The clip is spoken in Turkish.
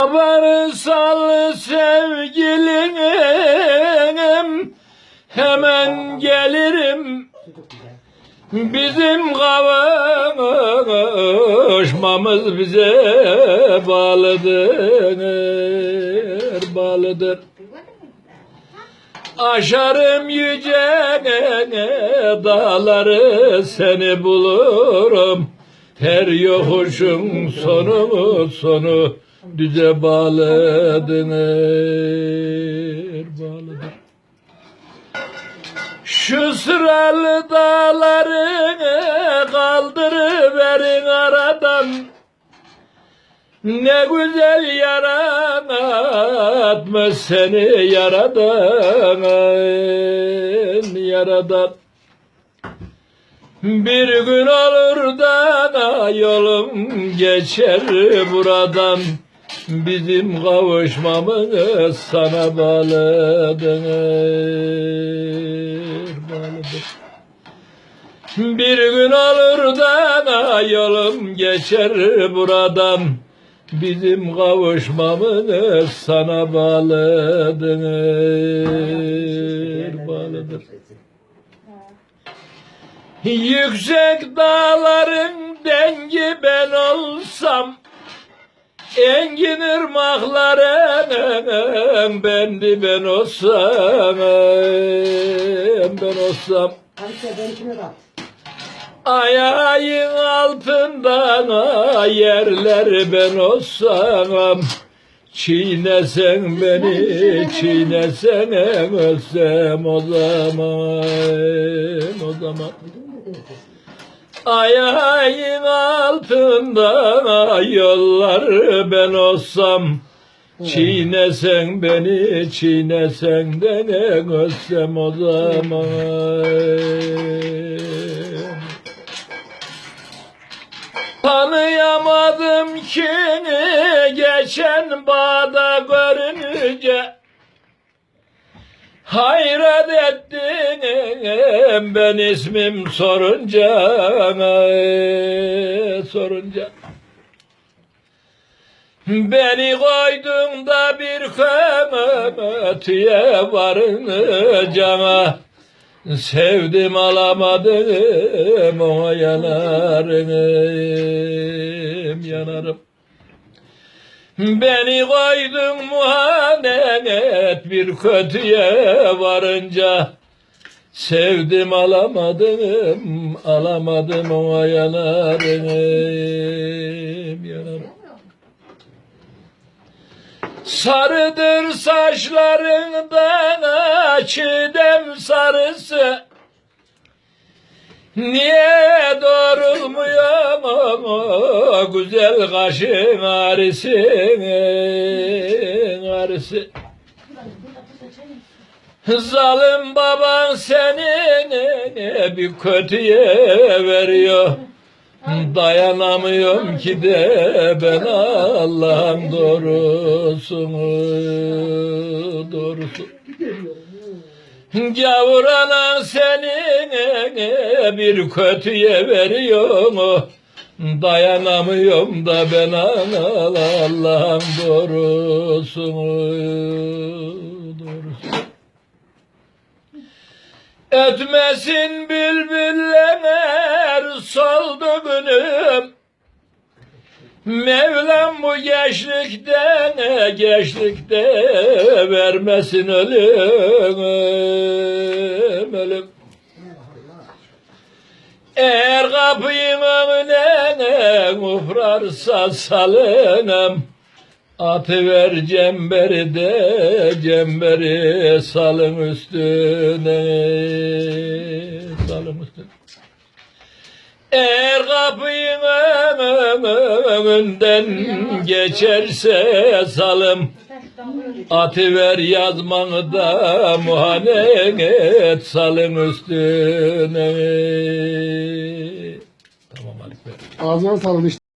Varsal sevgilim hemen gelirim Bizim kavuşmamız bize bağlıdır, bağlıdır. Aşarım yüce dağları seni bulurum. Her yokuşun sonu sonu? Düze bağlıdır, bağlıdır. Şu sıralı dağları kaldırıverin aradan. Ne güzel yaratmış seni yaradan Yaradan Bir gün olur da yolum geçer buradan Bizim kavuşmamız sana bağlıdır, bağlıdır. Bir gün olur da yolum geçer buradan Bizim kavuşmamız sana bağlıdır, bağlıdır. Yüksek dağların dengi ben olsam Engin ırmakların bendi ben olsam Ben olsam. Ayağın altından yerler ben olsam. Çiğnesen beni, çiğnesen ölsem o zaman, o zaman. Ayağın altından yollar ben olsam Çiğnesen beni, çiğnesen de ne ölsem o zaman. Tanıyamadım ki geçen bağda görünce Hayret ettim ben ismim sorunca sorunca. Beni koydun da bir kömötüye varınca Sevdim alamadım o yanarım yanarım. Beni koydun muhanet bir kötüye varınca Sevdim alamadım alamadım o yanarım yanarım. Sarıdır saçlarından çiğdem sarısı. Niye doğrulmuyor o güzel kaşın ağrısı ağrısı Zalim baban senin bir kötüye veriyor Dayanamıyorum ki de ben Allah'ın doğrusunu doğrusu. Gavur anan senin bir kötüye veriyor mu? Dayanamıyorum da ben Allah'ın doğrusunu doğrusu. Ötmesin bülbüller soldu günüm. Mevlam bu gençlikten gençlikte vermesin ölüm ölüm. Eğer kapıyı önüne ufrarsa salınım Atı ver cemberi de cemberi salın üstüne salın üstüne. Eğer kapıyın önünden geçerse salım Atı ver yazmanı da muhanet salın üstüne. Tamam Ali Bey. Ağzına sağlık işte.